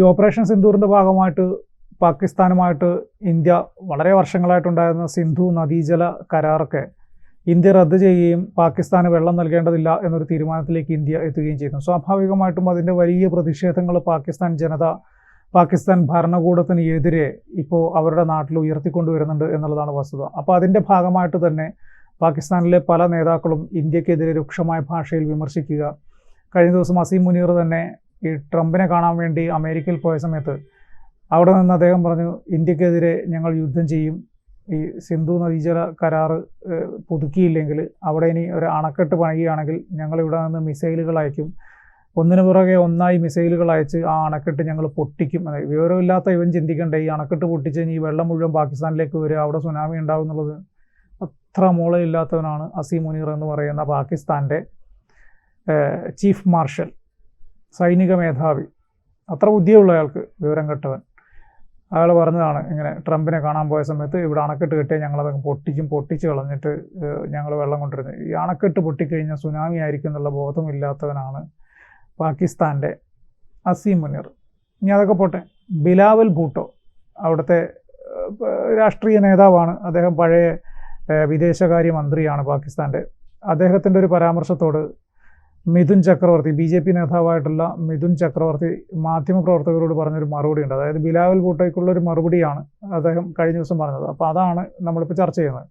ഈ ഓപ്പറേഷൻ സിന്ധൂറിന്റെ ഭാഗമായിട്ട് പാകിസ്ഥാനുമായിട്ട് ഇന്ത്യ വളരെ വർഷങ്ങളായിട്ടുണ്ടായിരുന്ന സിന്ധു നദീജല കരാറൊക്കെ ഇന്ത്യ റദ്ദ് ചെയ്യുകയും പാകിസ്ഥാന് വെള്ളം നൽകേണ്ടതില്ല എന്നൊരു തീരുമാനത്തിലേക്ക് ഇന്ത്യ എത്തുകയും ചെയ്യുന്നു സ്വാഭാവികമായിട്ടും അതിന്റെ വലിയ പ്രതിഷേധങ്ങൾ പാകിസ്ഥാൻ ജനത പാകിസ്ഥാൻ ഭരണകൂടത്തിന് എതിരെ ഇപ്പോൾ അവരുടെ നാട്ടിൽ ഉയർത്തിക്കൊണ്ടുവരുന്നുണ്ട് എന്നുള്ളതാണ് വസ്തുത. അപ്പോൾ അതിന്റെ ഭാഗമായിട്ട് തന്നെ പാകിസ്ഥാനിലെ പല നേതാക്കളും ഇന്ത്യക്കെതിരെ രൂക്ഷമായ ഭാഷയിൽ വിമർശിക്കുക. കഴിഞ്ഞ ദിവസം അസീം മുനീർ തന്നെ ഈ ട്രംപിനെ കാണാൻ വേണ്ടി അമേരിക്കയിൽ പോയ സമയത്ത് അവിടെ നിന്ന് അദ്ദേഹം പറഞ്ഞു ഇന്ത്യക്കെതിരെ ഞങ്ങൾ യുദ്ധം ചെയ്യും. ഈ സിന്ധു നദീജല കരാർ പുതുക്കിയില്ലെങ്കിൽ അവിടെ ഇനി ഒരു അണക്കെട്ട് പണിയുകയാണെങ്കിൽ ഞങ്ങൾ ഇവിടെ നിന്ന് മിസൈലുകൾ അയക്കും. ഒന്നിനു പുറകെ ഒന്നായി മിസൈലുകൾ അയച്ച് ആ അണക്കെട്ട് ഞങ്ങൾ പൊട്ടിക്കും. അതായത് വിവരമില്ലാത്ത ഇവൻ ചിന്തിക്കണ്ടേ ഈ അണക്കെട്ട് പൊട്ടിച്ച് കഴിഞ്ഞ് ഈ വെള്ളം മുഴുവൻ പാകിസ്ഥാനിലേക്ക് വരിക അവിടെ സുനാമി ഉണ്ടാവും എന്നുള്ളത് അത്ര മൂളയില്ലാത്തവനാണ് അസീം മുനീർ എന്ന് പറയുന്ന പാകിസ്ഥാന്റെ ചീഫ് മാർഷൽ. സൈനിക മേധാവി. അത്ര ബുദ്ധിയുള്ള അയാൾക്ക് വിവരം കെട്ടവൻ. അയാൾ പറഞ്ഞതാണ് ഇങ്ങനെ ട്രംപിനെ കാണാൻ പോയ സമയത്ത് ഇവിടെ അണക്കെട്ട് കെട്ടിയാൽ ഞങ്ങളത് പൊട്ടിക്കും പൊട്ടിച്ച് കളഞ്ഞിട്ട് ഞങ്ങൾ വെള്ളം കൊണ്ടിരുന്നു ഈ അണക്കെട്ട് പൊട്ടിക്കഴിഞ്ഞാൽ സുനാമി ആയിരിക്കും എന്നുള്ള ബോധമില്ലാത്തവനാണ് പാകിസ്ഥാന്റെ അസീം മുനീർ. ഇനി അതൊക്കെ പോട്ടെ. ബിലാവൽ ഭൂട്ടോ അവിടുത്തെ രാഷ്ട്രീയ നേതാവാണ്. അദ്ദേഹം പഴയ വിദേശകാര്യ മന്ത്രിയാണ് പാകിസ്ഥാന്റെ അദ്ദേഹത്തിന്റെ ഒരു പരാമർശത്തോട് Mithun Chakraborty B J P നേതാവായിട്ടുള്ള Mithun Chakraborty മാധ്യമപ്രവർത്തകരോട് പറഞ്ഞൊരു മറുപടി ഉണ്ട് അതായത് ബിലാവൽ ഭൂട്ടോയ്ക്കുള്ള ഒരു മറുപടിയാണ് അദ്ദേഹം കഴിഞ്ഞ ദിവസം പറഞ്ഞത്. അപ്പോൾ അതാണ് നമ്മളിപ്പോൾ ചർച്ച ചെയ്യുന്നത്.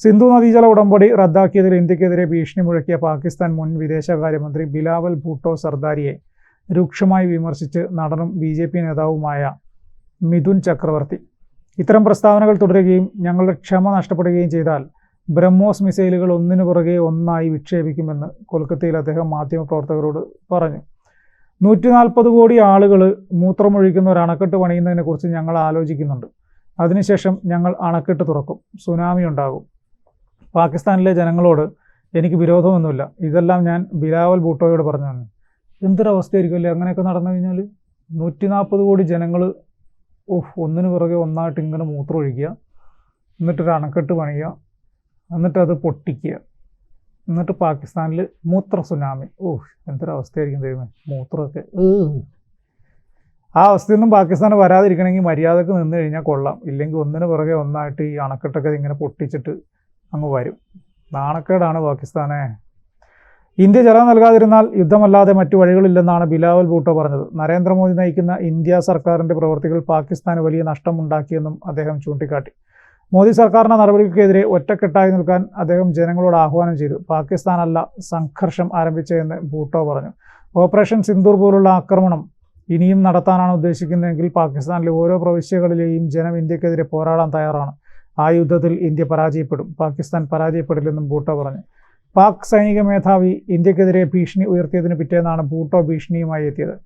സിന്ധു നദീജല ഉടമ്പടി റദ്ദാക്കിയതിൽ ഇന്ത്യക്കെതിരെ ഭീഷണി മുഴക്കിയ പാകിസ്ഥാൻ മുൻ വിദേശകാര്യമന്ത്രി ബിലാവൽ ഭൂട്ടോ സർദാരിയെ രൂക്ഷമായി വിമർശിച്ച് നടനും ബി ജെ പി നേതാവുമായ മിഥുൻ ചക്രവർത്തി. ഇത്തരം പ്രസ്താവനകൾ തുടരുകയും ഞങ്ങളുടെ ക്ഷമ നഷ്ടപ്പെടുകയും ചെയ്താൽ ബ്രഹ്മോസ് മിസൈലുകൾ ഒന്നിനു പുറകെ ഒന്നായി വിക്ഷേപിക്കുമെന്ന് കൊൽക്കത്തയിൽ അദ്ദേഹം മാധ്യമപ്രവർത്തകരോട് പറഞ്ഞു. നൂറ്റി നാൽപ്പത് കോടി ആളുകൾ മൂത്രമൊഴിക്കുന്ന ഒരു അണക്കെട്ട് പണിയുന്നതിനെക്കുറിച്ച് ഞങ്ങൾ ആലോചിക്കുന്നുണ്ട്. അതിനുശേഷം ഞങ്ങൾ അണക്കെട്ട് തുറക്കും. സുനാമി ഉണ്ടാകും. പാകിസ്ഥാനിലെ ജനങ്ങളോട് എനിക്ക് വിരോധമൊന്നുമില്ല. ഇതെല്ലാം ഞാൻ ബിലാവൽ ഭൂട്ടോയോട് പറഞ്ഞു തന്നെ എന്തൊരവസ്ഥയായിരിക്കും അല്ലേ അങ്ങനെയൊക്കെ നടന്നു കഴിഞ്ഞാൽ? നൂറ്റി നാൽപ്പത് കോടി ജനങ്ങൾ ഓഹ് ഒന്നിനു പുറകെ ഒന്നായിട്ട് ഇങ്ങനെ മൂത്രമൊഴിക്കുക എന്നിട്ടൊരു അണക്കെട്ട് പണിയുക എന്നിട്ട് അത് പൊട്ടിക്കുക. എന്നിട്ട് പാകിസ്ഥാനിൽ മൂത്ര സുനാമി. ഓ എന്തൊരവസ്ഥയായിരിക്കും ദൈവമേ. മൂത്രമൊക്കെ. ആ അവസ്ഥയിൽ അവസ്ഥയൊന്നും പാകിസ്ഥാന് വരാതിരിക്കണമെങ്കിൽ മര്യാദയ്ക്ക് നിന്ന് കഴിഞ്ഞാൽ കൊള്ളാം. ഇല്ലെങ്കിൽ ഒന്നിന് പുറകെ ഒന്നായിട്ട് ഈ അണക്കെട്ടൊക്കെ ഇങ്ങനെ പൊട്ടിച്ചിട്ട് അങ്ങ് വരും. നാണക്കേടാണ് പാകിസ്ഥാനെ. ഇന്ത്യ ജലം നൽകാതിരുന്നാൽ യുദ്ധമല്ലാതെ മറ്റു വഴികളില്ലെന്നാണ് ബിലാവൽ ഭൂട്ടോ പറഞ്ഞത്. നരേന്ദ്രമോദി നയിക്കുന്ന ഇന്ത്യ സർക്കാരിന്റെ പ്രവൃത്തികൾ പാകിസ്ഥാന് വലിയ നഷ്ടമുണ്ടാക്കിയെന്നും അദ്ദേഹം ചൂണ്ടിക്കാട്ടി. മോദി സർക്കാരിന്റെ നടപടികൾക്കെതിരെ ഒറ്റക്കെട്ടായി നിൽക്കാൻ അദ്ദേഹം ജനങ്ങളോട് ആഹ്വാനം ചെയ്തു. പാകിസ്ഥാനല്ല സംഘർഷം ആരംഭിച്ചതെന്ന് ഭൂട്ടോ പറഞ്ഞു. ഓപ്പറേഷൻ സിന്ദൂർ പോലുള്ള ആക്രമണം ഇനിയും നടത്താനാണ് ഉദ്ദേശിക്കുന്നതെങ്കിൽ പാകിസ്ഥാനിലെ ഓരോ പ്രവിശ്യകളിലെയും ജനം ഇന്ത്യക്കെതിരെ പോരാടാൻ തയ്യാറാണ്. ആ യുദ്ധത്തിൽ ഇന്ത്യ പരാജയപ്പെടും. പാകിസ്ഥാൻ പരാജയപ്പെടില്ലെന്നും ഭൂട്ടോ പറഞ്ഞു. പാക് സൈനിക മേധാവി ഇന്ത്യക്കെതിരെ ഭീഷണി ഉയർത്തിയതിന് പിറ്റേന്നാണ് ഭൂട്ടോ ഭീഷണിയുമായി എത്തിയത്.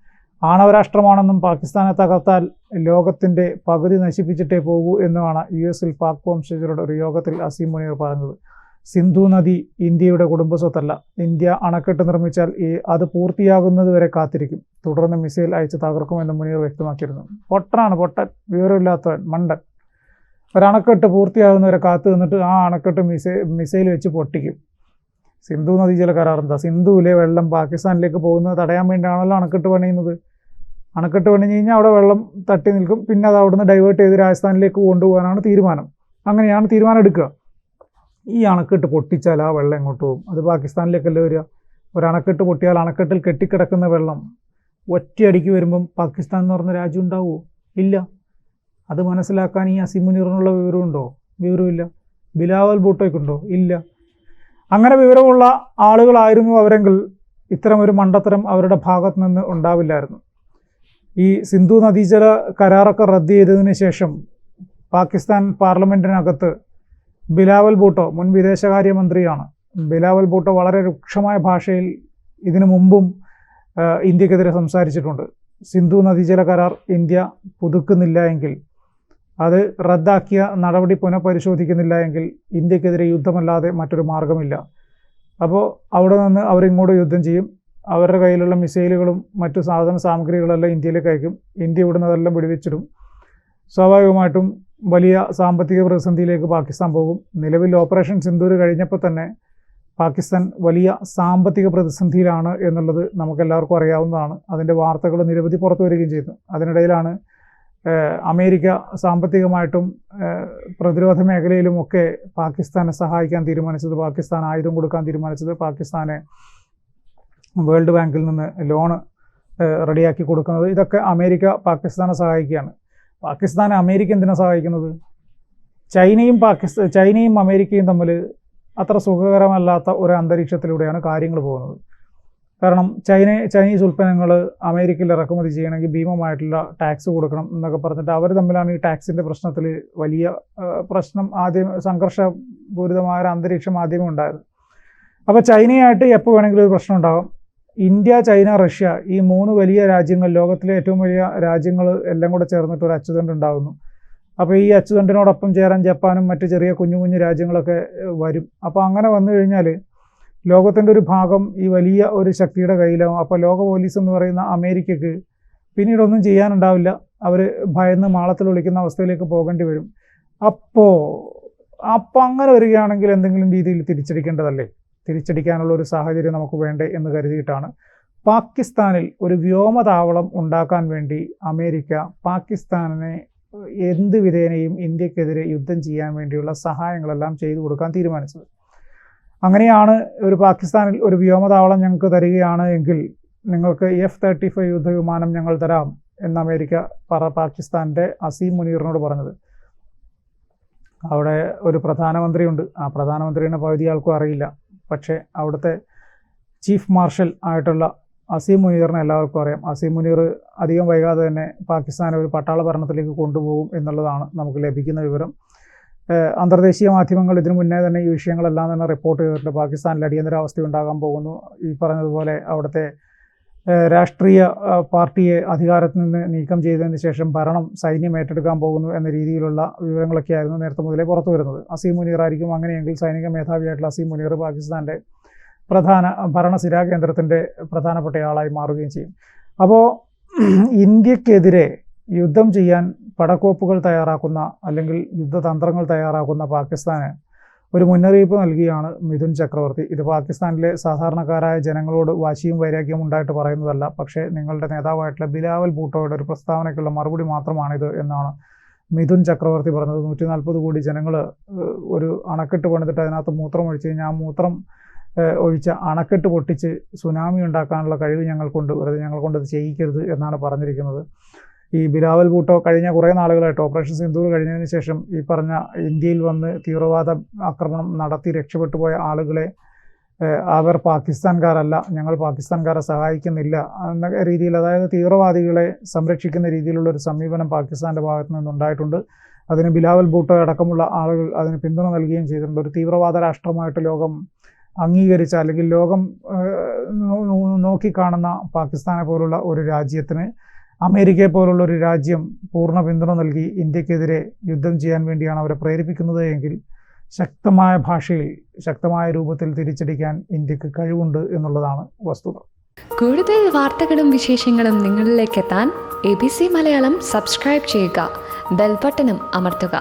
ആണവരാഷ്ട്രമാണെന്നും പാകിസ്ഥാനെ തകർത്താൽ ലോകത്തിന്റെ പകുതി നശിപ്പിച്ചിട്ടേ പോകൂ എന്നുമാണ് യു എസിൽ പാക് വംശജരുടെ ഒരു യോഗത്തിൽ അസീം മുനീർ പറഞ്ഞത്. സിന്ധു നദി ഇന്ത്യയുടെ കുടുംബസ്വത്തല്ല. ഇന്ത്യ അണക്കെട്ട് നിർമ്മിച്ചാൽ അത് പൂർത്തിയാകുന്നത് വരെ കാത്തിരിക്കും. തുടർന്ന് മിസൈൽ അയച്ച് തകർക്കുമെന്ന് മുനീർ വ്യക്തമാക്കിയിരുന്നു. പൊട്ടനാണ് പൊട്ടൻ വിവരമില്ലാത്തവൻ മണ്ടൻ. ഒരണക്കെട്ട് പൂർത്തിയാകുന്നവരെ കാത്തു നിന്നിട്ട് ആ അണക്കെട്ട് മിസൈ മിസൈൽ വെച്ച് പൊട്ടിക്കും. സിന്ധു നദീജല കരാർ എന്താ സിന്ധുവിലെ വെള്ളം പാകിസ്ഥാനിലേക്ക് പോകുന്നത് തടയാൻ വേണ്ടിയാണല്ലോ അണക്കെട്ട് പണിയുന്നത്. അണക്കെട്ട് പണിഞ്ഞ് കഴിഞ്ഞാൽ അവിടെ വെള്ളം തട്ടി നിൽക്കും. പിന്നെ അത് അവിടുന്ന് ഡൈവേർട്ട് ചെയ്ത് രാജസ്ഥാനിലേക്ക് കൊണ്ടുപോകാനാണ് തീരുമാനം. അങ്ങനെയാണ് തീരുമാനം എടുക്കുക. ഈ അണക്കെട്ട് പൊട്ടിച്ചാൽ ആ വെള്ളം എങ്ങോട്ട് പോകും? അത് പാകിസ്ഥാനിലേക്കല്ലേ വരിക? ഒരു അണക്കെട്ട് പൊട്ടിയാൽ അണക്കെട്ടിൽ കെട്ടിക്കിടക്കുന്ന വെള്ളം ഒറ്റയടിക്ക് വരുമ്പം പാകിസ്ഥാൻ എന്ന് പറഞ്ഞ രാജ്യം ഉണ്ടാവുമോ ഇല്ല. അത് മനസ്സിലാക്കാൻ ഈ അസിമുനീറിനുള്ള വിവരമുണ്ടോ? വിവരമില്ല. ബിലാവൽ ഭൂട്ടോയ്ക്കുണ്ടോ? ഇല്ല. അങ്ങനെ വിവരമുള്ള ആളുകളായിരുന്നു അവരെങ്കിൽ ഇത്തരം ഒരു മണ്ടത്തരം അവരുടെ ഭാഗത്ത് നിന്ന് ഉണ്ടാവില്ലായിരുന്നു. ഈ സിന്ധു നദീജല കരാറൊക്കെ റദ്ദ് ചെയ്തതിന് ശേഷം പാകിസ്ഥാൻ പാർലമെന്റിനകത്ത് ബിലാവൽ ബൂട്ടോ മുൻ വിദേശകാര്യമന്ത്രിയാണ്. ബിലാവൽ ബൂട്ടോ വളരെ രൂക്ഷമായ ഭാഷയിൽ ഇതിനു മുമ്പും ഇന്ത്യക്കെതിരെ സംസാരിച്ചിട്ടുണ്ട്. സിന്ധു നദീജല കരാർ ഇന്ത്യ പുതുക്കുന്നില്ല എങ്കിൽ അത് റദ്ദാക്കിയ നടപടി പുനഃപരിശോധിക്കുന്നില്ല എങ്കിൽ ഇന്ത്യക്കെതിരെ യുദ്ധമല്ലാതെ മറ്റൊരു മാർഗമില്ല അപ്പോൾ അവിടെ നിന്ന് അവരിങ്ങോട്ട് യുദ്ധം ചെയ്യും. അവരുടെ കയ്യിലുള്ള മിസൈലുകളും മറ്റു സാധന സാമഗ്രികളെല്ലാം ഇന്ത്യയിലേക്ക് അയക്കും. ഇന്ത്യ ഇവിടുന്ന് അതെല്ലാം വെടിവെച്ചിടും. സ്വാഭാവികമായിട്ടും വലിയ സാമ്പത്തിക പ്രതിസന്ധിയിലേക്ക് പാകിസ്ഥാൻ പോകും. നിലവിൽ ഓപ്പറേഷൻ സിന്ദൂർ കഴിഞ്ഞപ്പോൾ തന്നെ പാകിസ്ഥാൻ വലിയ സാമ്പത്തിക പ്രതിസന്ധിയിലാണ് എന്നുള്ളത് നമുക്കെല്ലാവർക്കും അറിയാവുന്നതാണ്. അതിന്റെ വാർത്തകൾ നിരവധി പുറത്തു വരികയും ചെയ്തു. അതിനിടയിലാണ് അമേരിക്ക സാമ്പത്തികമായിട്ടും പ്രതിരോധ മേഖലയിലുമൊക്കെ പാകിസ്ഥാനെ സഹായിക്കാൻ തീരുമാനിച്ചത് പാകിസ്ഥാൻ ആയുധം കൊടുക്കാൻ തീരുമാനിച്ചത് പാകിസ്ഥാനെ വേൾഡ് ബാങ്കിൽ നിന്ന് ലോണ് റെഡിയാക്കി കൊടുക്കുന്നത്. ഇതൊക്കെ അമേരിക്ക പാകിസ്ഥാനെ സഹായിക്കുകയാണ്. പാകിസ്ഥാൻ അമേരിക്ക എന്തിനാണ് സഹായിക്കുന്നത്? ചൈനയും പാകിസ്ഥാൻ ചൈനയും അമേരിക്കയും തമ്മിൽ അത്ര സുഖകരമല്ലാത്ത ഒരു അന്തരീക്ഷത്തിലൂടെയാണ് കാര്യങ്ങൾ പോകുന്നത്. കാരണം ചൈന ചൈനീസ് ഉൽപ്പന്നങ്ങൾ അമേരിക്കയിൽ ഇറക്കുമതി ചെയ്യണമെങ്കിൽ ഭീമമായിട്ടുള്ള ടാക്സ് കൊടുക്കണം എന്നൊക്കെ പറഞ്ഞിട്ട് അവർ തമ്മിലാണ് ഈ ടാക്സിന്റെ പ്രശ്നത്തിൽ വലിയ പ്രശ്നം ആദ്യം സംഘർഷപൂരിതമായ ഒരു അന്തരീക്ഷം ആദ്യമേ ഉണ്ടായത്. അപ്പോൾ ചൈനയായിട്ട് എപ്പോൾ വേണമെങ്കിലും ഒരു പ്രശ്നം ഉണ്ടാകും ഇന്ത്യ ചൈന റഷ്യ ഈ മൂന്ന് വലിയ രാജ്യങ്ങൾ ലോകത്തിലെ ഏറ്റവും വലിയ രാജ്യങ്ങൾ എല്ലാം കൂടെ ചേർന്നിട്ട് ഒരു അച്ചുതണ്ട് ഉണ്ടാകുന്നു അപ്പോൾ ഈ അച്ചുതണ്ടിനോടൊപ്പം ചേരാൻ ജപ്പാനും മറ്റ് ചെറിയ കുഞ്ഞു കുഞ്ഞു രാജ്യങ്ങളൊക്കെ വരും. അപ്പോൾ അങ്ങനെ വന്നു കഴിഞ്ഞാൽ ലോകത്തിന്റെ ഒരു ഭാഗം ഈ വലിയ ഒരു ശക്തിയുടെ കയ്യിലാവും. അപ്പോൾ ലോക പോലീസ് എന്ന് പറയുന്ന അമേരിക്കക്ക് പിന്നീടൊന്നും ചെയ്യാനുണ്ടാവില്ല. അവർ ഭയന്ന് മാളത്തിൽ ഒളിക്കുന്ന അവസ്ഥയിലേക്ക് പോകേണ്ടി വരും. അപ്പോൾ അപ്പോൾ അങ്ങനെ വരികയാണെങ്കിൽ എന്തെങ്കിലും രീതിയിൽ തിരിച്ചടിക്കേണ്ടതല്ലേ? തിരിച്ചടിക്കാനുള്ള ഒരു സാഹചര്യം നമുക്ക് വേണ്ടേ എന്ന് കരുതിയിട്ടാണ്. പാകിസ്ഥാനിൽ ഒരു വ്യോമതാവളം ഉണ്ടാക്കാൻ വേണ്ടി അമേരിക്ക പാകിസ്ഥാനെ എന്ത് വിധേനയും ഇന്ത്യക്കെതിരെ യുദ്ധം ചെയ്യാൻ വേണ്ടിയുള്ള സഹായങ്ങളെല്ലാം ചെയ്തു കൊടുക്കാൻ തീരുമാനിച്ചത്. അങ്ങനെയാണ് ഒരു പാകിസ്ഥാനിൽ ഒരു വ്യോമതാവളം ഞങ്ങൾക്ക് തരികയാണ് എങ്കിൽ നിങ്ങൾക്ക് എഫ് തേർട്ടി ഫൈവ് യുദ്ധവിമാനം ഞങ്ങൾ തരാം എന്ന് അമേരിക്ക പറ പാകിസ്ഥാന്റെ അസീം മുനീറിനോട് പറഞ്ഞത്. അവിടെ ഒരു പ്രധാനമന്ത്രിയുണ്ട്. ആ പ്രധാനമന്ത്രിയുടെ പകുതി ആൾക്കും അറിയില്ല. പക്ഷേ അവിടുത്തെ ചീഫ് മാർഷൽ ആയിട്ടുള്ള അസീം മുനീറിനെ എല്ലാവർക്കും അറിയാം. അസീം മുനീർ അധികം വൈകാതെ തന്നെ പാകിസ്ഥാനെ ഒരു പട്ടാള ഭരണത്തിലേക്ക് കൊണ്ടുപോകും എന്നുള്ളതാണ് നമുക്ക് ലഭിക്കുന്ന വിവരം. അന്തർദേശീയ മാധ്യമങ്ങൾ ഇതിനു മുന്നേ തന്നെ ഈ വിഷയങ്ങളെല്ലാം തന്നെ റിപ്പോർട്ട് ചെയ്തിട്ടുണ്ട്. പാകിസ്ഥാനിൽ അടിയന്തരാവസ്ഥ ഉണ്ടാകാൻ പോകുന്നു. ഈ പറഞ്ഞതുപോലെ അവിടുത്തെ രാഷ്ട്രീയ പാർട്ടിയെ അധികാരത്തിൽ നിന്ന് നീക്കം ചെയ്തതിന് ശേഷം ഭരണം സൈന്യം ഏറ്റെടുക്കാൻ പോകുന്നു എന്ന രീതിയിലുള്ള വിവരങ്ങളൊക്കെ ആയിരുന്നു നേരത്തെ മുതലേ പുറത്തു വരുന്നത്. അസീം മുനീർ ആയിരിക്കും അങ്ങനെയെങ്കിൽ സൈനിക മേധാവിയായിട്ടുള്ള അസീം മുനീർ പാകിസ്ഥാന്റെ പ്രധാന ഭരണസിരാ കേന്ദ്രത്തിന്റെ പ്രധാനപ്പെട്ടയാളായി മാറുകയും ചെയ്യും. അപ്പോൾ ഇന്ത്യക്കെതിരെ യുദ്ധം ചെയ്യാൻ പടക്കോപ്പുകൾ തയ്യാറാക്കുന്ന അല്ലെങ്കിൽ യുദ്ധതന്ത്രങ്ങൾ തയ്യാറാക്കുന്ന പാകിസ്ഥാന് ഒരു മുന്നറിയിപ്പ് നൽകിയാണ് മിഥുൻ ചക്രവർത്തി. ഇത് പാകിസ്ഥാനിലെ സാധാരണക്കാരായ ജനങ്ങളോട് വാശിയും വൈരാഗ്യവും ഉണ്ടായിട്ട് പറയുന്നതല്ല. പക്ഷേ നിങ്ങളുടെ നേതാവായിട്ടുള്ള ബിലാവൽ ഭൂട്ടോയുടെ ഒരു പ്രസ്താവനയ്ക്കുള്ള മറുപടി മാത്രമാണിത് എന്നാണ് മിഥുൻ ചക്രവർത്തി പറഞ്ഞത്. നൂറ്റി നാൽപ്പത് കോടി ജനങ്ങൾ ഒരു അണക്കെട്ട് പണിതിട്ട് അതിനകത്ത് മൂത്രം ഒഴിച്ച് മൂത്രം ഒഴിച്ച് അണക്കെട്ട് പൊട്ടിച്ച് സുനാമി ഉണ്ടാക്കാനുള്ള കഴിവ് ഞങ്ങൾക്കുണ്ട്. വെറുതെ ഞങ്ങൾ കൊണ്ട് അത് ചെയ്യിക്കരുത് എന്നാണ് പറഞ്ഞിരിക്കുന്നത്. ഈ ബിലാവൽ ഭൂട്ടോ കഴിഞ്ഞ കുറേ നാളുകളായിട്ട് ഓപ്പറേഷൻ സിന്ദൂർ കഴിഞ്ഞതിന് ശേഷം ഈ പറഞ്ഞ ഇന്ത്യയിൽ വന്ന് തീവ്രവാദ ആക്രമണം നടത്തി രക്ഷപ്പെട്ടു പോയ ആളുകളെ അവർ പാകിസ്ഥാൻകാരല്ല ഞങ്ങൾ പാകിസ്ഥാൻകാരെ സഹായിക്കുന്നില്ല എന്ന രീതിയിൽ അതായത് തീവ്രവാദികളെ സംരക്ഷിക്കുന്ന രീതിയിലുള്ള ഒരു സമീപനം പാകിസ്ഥാന്റെ ഭാഗത്തു നിന്നുണ്ടായിട്ടുണ്ട്. അതിന് ബിലാവൽ ഭൂട്ടോ അടക്കമുള്ള ആളുകൾ അതിന് പിന്തുണ നൽകുകയും ചെയ്തിട്ടുണ്ട്. ഒരു തീവ്രവാദ രാഷ്ട്രമായിട്ട് ലോകം അംഗീകരിച്ച അല്ലെങ്കിൽ ലോകം നോക്കിക്കാണുന്ന പാകിസ്ഥാനെ പോലുള്ള ഒരു രാജ്യത്തിന് അമേരിക്കയെ പോലുള്ള ഒരു രാജ്യം പൂർണ പിന്തുണ നൽകി ഇന്ത്യക്കെതിരെ യുദ്ധം ചെയ്യാൻ വേണ്ടിയാണ് അവരെ പ്രേരിപ്പിക്കുന്നത് എങ്കിൽ ശക്തമായ ഭാഷയിൽ ശക്തമായ രൂപത്തിൽ തിരിച്ചടിക്കാൻ ഇന്ത്യയ്ക്ക് കഴിവുണ്ട് എന്നുള്ളതാണ് വസ്തുത. കൂടുതൽ വാർത്തകളും വിശേഷങ്ങളും നിങ്ങളിലേക്ക് എത്താൻ A B C Malayalam subscribe ചെയ്യുക ബെൽബട്ടനും അമർത്തുക.